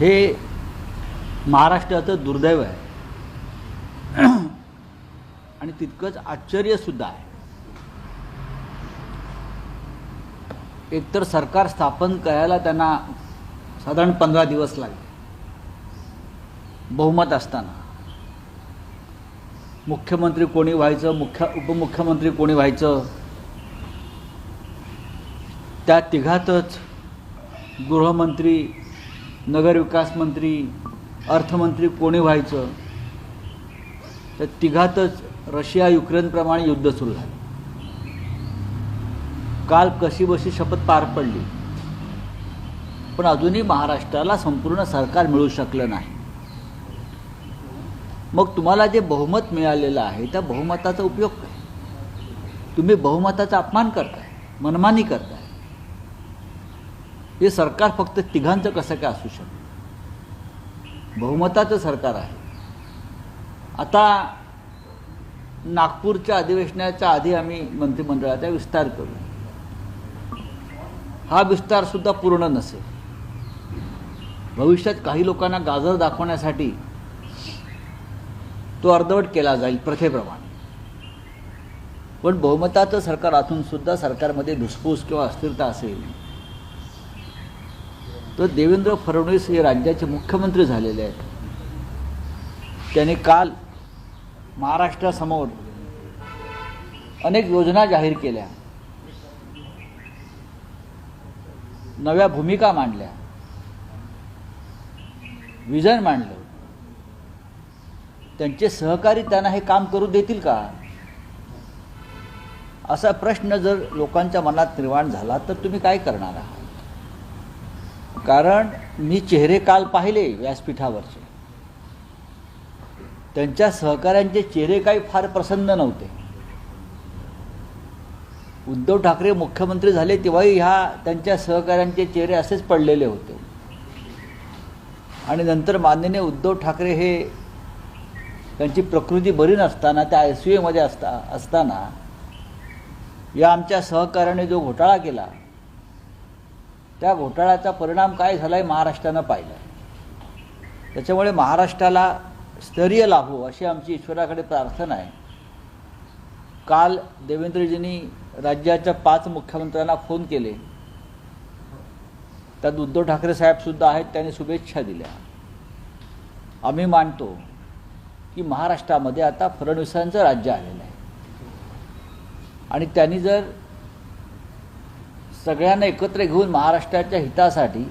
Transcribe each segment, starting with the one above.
हे महाराष्ट्राचं दुर्दैव आहे. आणि तितकंच आश्चर्यसुद्धा आहे. एकतर सरकार स्थापन करायला त्यांना साधारण पंधरा दिवस लागले. बहुमत असताना. मुख्यमंत्री कोणी व्हायचं मुख्य उपमुख्यमंत्री कोणी व्हायचं? त्या तिघातच गृहमंत्री नगरविकास मंत्री अर्थमंत्री कोणी व्हायचं? तर तिघातच रशिया युक्रेनप्रमाणे युद्ध सुरू झालं. काल कशी बशी शपथ पार पडली? पण अजूनही महाराष्ट्राला संपूर्ण सरकार मिळू शकलं नाही. मग तुम्हाला जे बहुमत मिळालेलं आहे त्या बहुमताचा उपयोग काय? तुम्ही बहुमताचा अपमान करताय मनमानी करताय. हे सरकार फक्त तिघांचं कसं काय असू शकतं? बहुमताचं सरकार आहे. आता नागपूरच्या अधिवेशनाच्या आधी आम्ही मंत्रिमंडळाचा विस्तार करू. हा विस्तार सुद्धा पूर्ण नसेल. भविष्यात काही लोकांना गाजर दाखवण्यासाठी तो अर्धवट केला जाईल प्रथेप्रमाणे. पण बहुमताचं सरकार असून सुद्धा सरकारमध्ये धुसफूस किंवा अस्थिरता असेल. तर देवेंद्र फडणवीस हे राज्याचे मुख्यमंत्री झालेले आहेत. त्यांनी काल महाराष्ट्रासमोर अनेक योजना जाहीर केल्या. नव्या भूमिका मांडल्या. विजन मांडलं. त्यांचे सहकारी त्यांना हे काम करू देतील का? असा प्रश्न जर लोकांच्या मनात निर्माण झाला तर तुम्ही काय करणार आहात? कारण मी चेहरे काल पाहिले व्यासपीठावरचे. त्यांच्या सहकाऱ्यांचे चेहरे काही फार प्रसन्न नव्हते. उद्धव ठाकरे मुख्यमंत्री झाले तेव्हाही ह्या त्यांच्या सहकाऱ्यांचे चेहरे असेच पडलेले होते. आणि नंतर माननीय उद्धव ठाकरे हे त्यांची प्रकृती बरी नसताना त्या आय सी यूमध्ये असता असताना या आमच्या सहकार्याने जो घोटाळा केला त्या घोटाळ्याचा परिणाम काय झाला आहे महाराष्ट्रानं पाहिलं त्याच्यामुळे महाराष्ट्राला स्तरीय लाभो अशी आमची ईश्वराकडे प्रार्थना आहे. काल देवेंद्रजींनी राज्याच्या पाच मुख्यमंत्र्यांना फोन केले. त्यात उद्धव ठाकरे साहेबसुद्धा आहेत त्यांनी शुभेच्छा दिल्या. आम्ही मानतो की महाराष्ट्रामध्ये आता फडणवीसांचं राज्य आलेलं आहे. आणि त्यांनी जर सगळ्यांना एकत्र घेऊन महाराष्ट्राच्या हितासाठी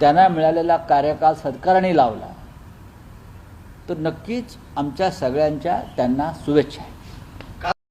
त्यांना मिळालेला कार्यकाल सरकारने लावला तर नक्कीच आमच्या सगळ्यांच्या त्यांना शुभेच्छा आहेत.